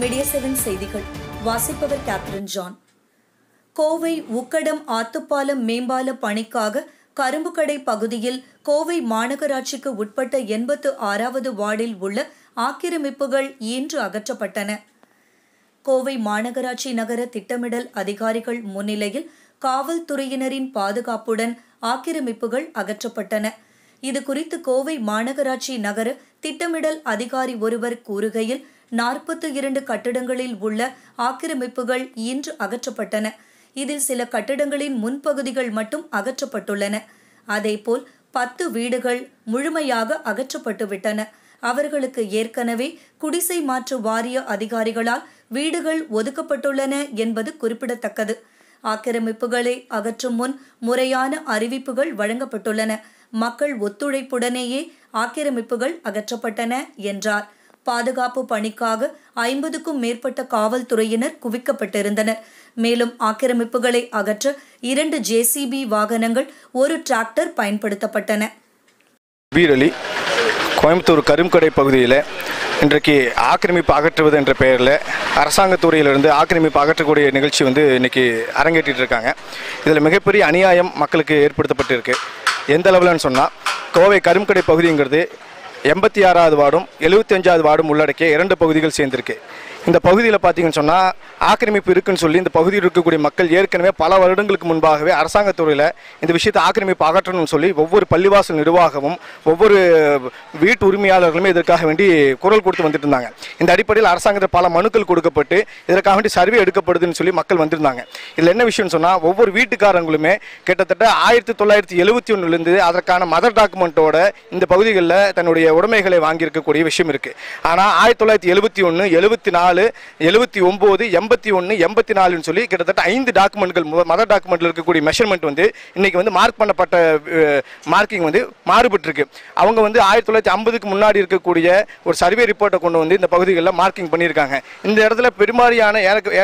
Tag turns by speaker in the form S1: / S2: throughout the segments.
S1: Media seven செய்திகள். வாசிப்பவர் captain John. Kovai Ukkadam Athupalam மேம்பால பணிக்காக கரும்புக்கடை பகுதியில் கோவை மாநகராட்சிக்கு உட்பட்ட எண்பத்து ஆறாவது வார்டில் உள்ள ஆக்கிரமிப்புகள் இன்று அகற்றப்பட்டன. கோவை மாநகராட்சி நகர திட்டமிடல் அதிகாரிகள் முன்னிலையில் காவல்துறையினரின் பாதுகாப்புடன் ஆக்கிரமிப்புகள் அகற்றப்பட்டன. இது குறித்து கோவை மாநகராட்சி நகர திட்டமிடல் அதிகாரி ஒருவர் கூறுகையில் நாற்பத்தி இரண்டு கட்டிடங்களில் உள்ள ஆக்கிரமிப்புகள் இன்று அகற்றப்பட்டன. இதில் சில கட்டிடங்களின் முன்பகுதிகள் மட்டும் அகற்றப்பட்டுள்ளன. அதேபோல் பத்து வீடுகள் முழுமையாக அகற்றப்பட்டுவிட்டன. அவர்களுக்கு ஏற்கனவே குடிசை மாற்று வாரிய அதிகாரிகளால் வீடுகள் ஒதுக்கப்பட்டுள்ளன என்பது குறிப்பிடத்தக்கது. ஆக்கிரமிப்புகளை அகற்றும் முன் முறையான அறிவிப்புகள் வழங்கப்பட்டுள்ளன. மக்கள் ஒத்துழைப்புடனேயே ஆக்கிரமிப்புகள் அகற்றப்பட்டன என்றார். பாதுகாப்பு பணிக்காக ஐம்பதுக்கும் மேற்பட்ட காவல்துறையினர் குவிக்கப்பட்டிருந்தனர். மேலும் ஆக்கிரமிப்புகளை அகற்ற இரண்டு ஜேசிபி வாகனங்கள் ஒரு டிராக்டர் பயன்படுத்தப்பட்டன.
S2: வீரலி கோயம்புத்தூர் கரும்கடை பகுதியில் இன்றைக்கு ஆக்கிரமிப்பு அகற்றுவது என்ற பெயரில் அரசாங்கத்துறையிலிருந்து ஆக்கிரமிப்பு அகற்றக்கூடிய நிகழ்ச்சி வந்து இன்றைக்கி அரங்கேற்றிட்டு இருக்காங்க இதில் மிகப்பெரிய அநியாயம் மக்களுக்கு ஏற்படுத்தப்பட்டிருக்கு. எந்த அளவில்னு சொன்னால் கோவை கரும்கடை பகுதிங்கிறது எண்பத்தி ஆறாவது வார்டும் எழுபத்தி அஞ்சாவது வார்டும் உள்ளடக்கிய இரண்டு பகுதிகள் சேர்ந்திருக்கு. இந்த பகுதியில் பார்த்தீங்கன்னு சொன்னால் ஆக்கிரமிப்பு இருக்குன்னு சொல்லி இந்த பகுதியில் இருக்கக்கூடிய மக்கள் ஏற்கனவே பல வருடங்களுக்கு முன்பாகவே அரசாங்கத்துறையில் இந்த விஷயத்தை ஆக்கிரமிப்பு அகற்றணும்னு சொல்லி ஒவ்வொரு பள்ளிவாசல் நிர்வாகமும் ஒவ்வொரு வீட்டு உரிமையாளர்களுமே இதற்காக வேண்டி குரல் கொடுத்து வந்துட்டு இருந்தாங்க. இந்த அடிப்படையில் அரசாங்கத்தில் பல மனுக்கள் கொடுக்கப்பட்டு இதற்காக வேண்டி சர்வே எடுக்கப்படுதுன்னு சொல்லி மக்கள் வந்திருந்தாங்க. இதில் என்ன விஷயம்னு சொன்னால் ஒவ்வொரு வீட்டுக்காரங்களுமே கிட்டத்தட்ட ஆயிரத்தி தொள்ளாயிரத்தி எழுபத்தி ஒன்றுலேருந்து அதற்கான மதர் டாக்குமெண்ட்டோட இந்த பகுதிகளில் தன்னுடைய உடைமைகளை வாங்கியிருக்கக்கூடிய விஷயம் இருக்குது ஆனால் ஆயிரத்தி தொள்ளாயிரத்தி எழுபத்தி ஒன்று எழுபத்தி நாலு எழுபத்தி ஒம்பது எண்பத்தி ஒன்று எண்பத்தி நாலுன்னு சொல்லி கிட்டத்தட்ட ஐந்து டாக்குமெண்ட்கள் மதர் டாக்குமெண்ட்டில் இருக்கக்கூடிய மெஷர்மெண்ட் வந்து இன்றைக்கி வந்து மார்க் பண்ணப்பட்ட மார்க்கிங் வந்து மாறுபட்டிருக்கு. அவங்க வந்து ஆயிரத்தி தொள்ளாயிரத்தி ஐம்பதுக்கு முன்னாடி இருக்கக்கூடிய ஒரு சர்வே ரிப்போர்ட்டை கொண்டு வந்து இந்த பகுதிகளில் மார்க்கிங் பண்ணியிருக்காங்க. இந்த இடத்துல பெருமாறியான ஏறக்கு-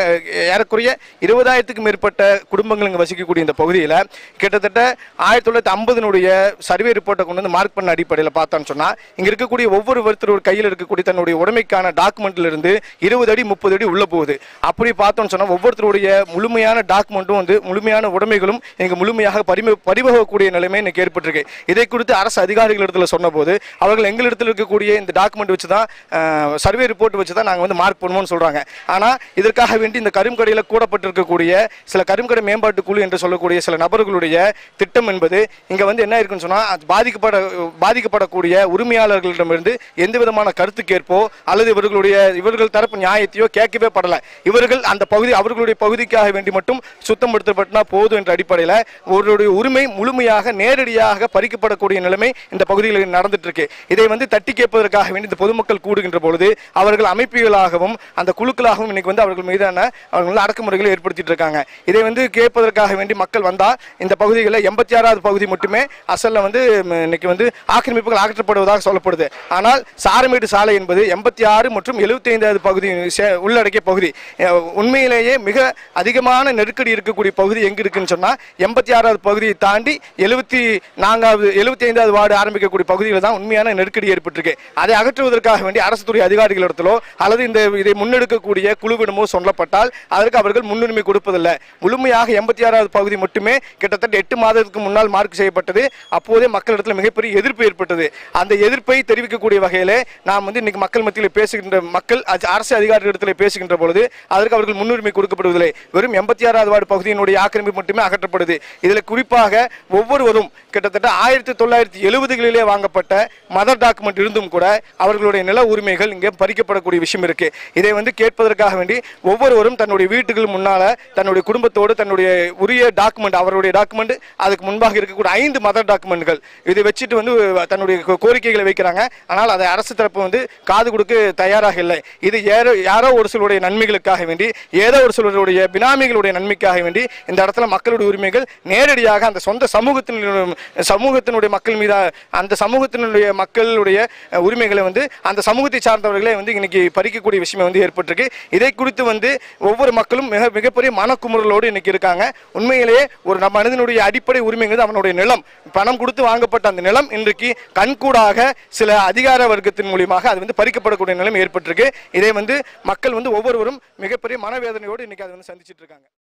S2: ஏறக்குறைய இருபதாயிரத்துக்கு மேற்பட்ட குடும்பங்கள் இங்கே வசிக்கக்கூடிய இந்த பகுதியில் கிட்டத்தட்ட ஆயிரத்தி தொள்ளாயிரத்தி ஐம்பதுனுடைய சர்வே ரிப்போர்ட்டை கொண்டு வந்து மார்க் பண்ண அடிப்படையில் பார்த்தோன்னு சொன்னால் இங்கே இருக்கக்கூடிய ஒவ்வொரு ஒருத்தர் கையில் இருக்கக்கூடிய தன்னுடைய உடைமைக்கான டாக்குமெண்ட்லேருந்து இருந்து இருபது அடி முப்பது அடி உள்ள போகுது. அப்படி பார்த்தோம்னு சொன்னால் ஒவ்வொருத்தருடைய முழுமையான டாக்குமெண்ட்டும் வந்து முழுமையான உடைமைகளும் இங்கே முழுமையாக பரிம பரிபகக்கூடிய நிலைமை இன்னைக்கு ஏற்பட்டிருக்கு. இதை குறித்து அரசு அதிகாரிகள் இடத்துல சொன்னபோது அவர்கள் எங்களிடத்தில் இருக்கக்கூடிய இந்த டாக்குமெண்ட் வச்சு தான் சர்வே ரிப்போர்ட் வச்சு தான் நாங்கள் வந்து மார்க் பண்ணுவோம்னு சொல்கிறாங்க ஆனால் இதற்காக வேண்டி இந்த கரும்கடையில் கூடப்பட்டிருக்கக்கூடிய சில கரும்கடை மேம்பாட்டு குழு என்று சொல்லக்கூடிய சில நபர்களுடைய திட்டம் என்பது இங்கே வந்து என்ன இருக்குன்னு சொன்னால் பாதிக்கப்பட பாதிக்கப்படக்கூடிய உரிமையாளர்களிடமிருந்து எந்த விதமான கருத்து கேட்போ அல்லது இவர்களுடைய இவர்கள் தரப்பு நியாயத்தையோ கேட்கவே படல. இவர்கள் அந்த பகுதி அவர்களுடைய பகுதிக்காக வேண்டி மட்டும் சுத்தப்படுத்தப்பட்டா போதும் என்ற அடிப்படையில் அவர்களுடைய உரிமை முழுமையாக நேரடியாக பறிக்கப்படக்கூடிய நிலைமை இந்த பகுதிகளில் நடந்துட்டு இருக்கு இதை வந்து தட்டி கேட்பதற்காக வேண்டி இந்த பொதுமக்கள் கூடுகின்ற பொழுது அவர்கள் அமைப்புகளாகவும் அந்த குழுக்களாகவும் இன்னைக்கு வந்து அவர்கள் மீதான அவர்கள் வந்து அடக்குமுறைகளை ஏற்படுத்திட்டு இருக்காங்க. இதை வந்து கேட்பதற்காக வேண்டி மக்கள் வந்தால் இந்த பகுதிகளில் எண்பத்தி ஆறாவது பகுதி மட்டுமே அசலில் வந்து இன்னைக்கு வந்து ஆக்கிரமிப்புகள் அகற்றப்படுவதாக சொல்லப்படுது. ஆனால் சாரமேடு சாலை என்பது எண்பத்தி ஆறு மற்றும் எழுபத்தி ஐந்தாவது பகுதி உள்ளடக்கிய பகுதி. உண்மையிலேயே மிக அதிகமான நெருக்கடி இருக்கக்கூடிய பகுதி எங்க இருக்குன்னு சொன்னா எண்பத்தி ஆறாவது பகுதியை தாண்டி எழுபத்தி நான்காவது எழுபத்தி ஐந்தாவது வார்டு ஆரம்பிக்கக்கூடிய பகுதியில் தான் உண்மையான நெருக்கடி ஏற்பட்டிருக்கு. அதை அகற்றுவதற்காக வேண்டி அரசு துறை அதிகாரிகளிடத்திலோ அல்லது இந்த இதை முன்னெடுக்கக்கூடிய குழுவிடமோ சொல்லப்பட்டால் அதற்கு அவர்கள் முன்னுரிமை கொடுப்பதில்லை. முழுமையாக எண்பத்தி ஆறாவது பகுதி மட்டுமே கிட்டத்தட்ட எட்டு மாதத்துக்கு முன்னால் மார்க் செய்யப்பட்டது. அப்போதே மக்களிடத்தில் மிகப்பெரிய எதிர்ப்பு ஏற்பட்டது. அந்த எதிர்ப்பை தெரிவிக்கக்கூடிய வகையிலே நாம் வந்து இன்னைக்கு மக்கள் மத்தியில் பேசுகின்ற மக்கள் அரசு அதிகாரிகளிடத்தில் பேசுகின்ற பொழுது அதற்கு அவர்கள் முன்னுரிமை கொடுக்கப்படுவதில்லை. வெறும் எண்பத்தி ஆறாவது வார்டு பகுதியினுடைய ஆக்கிரமிப்பு மட்டுமே அகற்றப்படுது. இதில் குறிப்பாக ஒவ்வொருவரும் கிட்டத்தட்ட ஆயிரத்தி தொள்ளாயிரத்தி எழுபதுகளிலே வாங்கப்பட்ட மதர் டாக்குமெண்ட் இருந்தும் கூட அவர்களுடைய நில உரிமைகள் இங்கே பறிக்கப்படக்கூடிய விஷயம் இருக்கு. இதை வந்து கேட்பதற்காக வேண்டி ஒவ்வொருவரும் தன்னுடைய வீட்டுகள் முன்னால தன்னுடைய குடும்பத்தோடு தன்னுடைய உரிய டாக்குமெண்ட் அவருடைய டாக்குமெண்ட் அதுக்கு முன்பாக இருக்கக்கூடிய ஐந்து மதர் டாக்குமெண்ட்கள். இதை வச்சுட்டு வந்து தன்னுடைய கோரிக்கைகளை வைக்கிறாங்க. ஆனால் அதை அரசு தரப்பு வந்து காது கொடுக்க தயாராக இல்லை. இது ஏற யாரோ ஒரு சிலருடைய நன்மைகளுக்காக வேண்டி ஏதோ ஒரு சிலருடைய பினாமிகளுடைய நன்மைக்காக வேண்டி இந்த இடத்துல மக்களுடைய உரிமைகள் நேரடியாக அந்த சொந்த சமூகத்தினுடைய சமூகத்தினுடைய மக்கள் மீது அந்த சமூகத்தினுடைய மக்களுடைய உரிமைகளை வந்து அந்த சமூகத்தை சார்ந்தவர்களே வந்து இன்னைக்கு பறிக்கக்கூடிய விஷயம் வந்து ஏற்பட்டிருக்கு. இதை குறித்து வந்து ஒவ்வொரு மக்களும் மிக மிகப்பெரிய மனக்குமுறலோடு இன்னைக்கு இருக்காங்க. உண்மையிலேயே ஒரு நம்ம மனிதனுடைய அடிப்படை உரிமைங்கிறது அவனுடைய நிலம். பணம் கொடுத்து வாங்கப்பட்ட அந்த நிலம் இன்றைக்கு கண்கூடாக சில அதிகார வர்க்கத்தின் மூலியமாக அது வந்து பறிக்கப்படக்கூடிய நிலம் ஏற்பட்டிருக்கு. இதை வந்து மக்கள் வந்து ஒவ்வொருவரும் மிகப்பெரிய மனவேதனையோடு இன்னைக்கு அதை வந்து சந்திச்சிட்டு இருக்காங்க.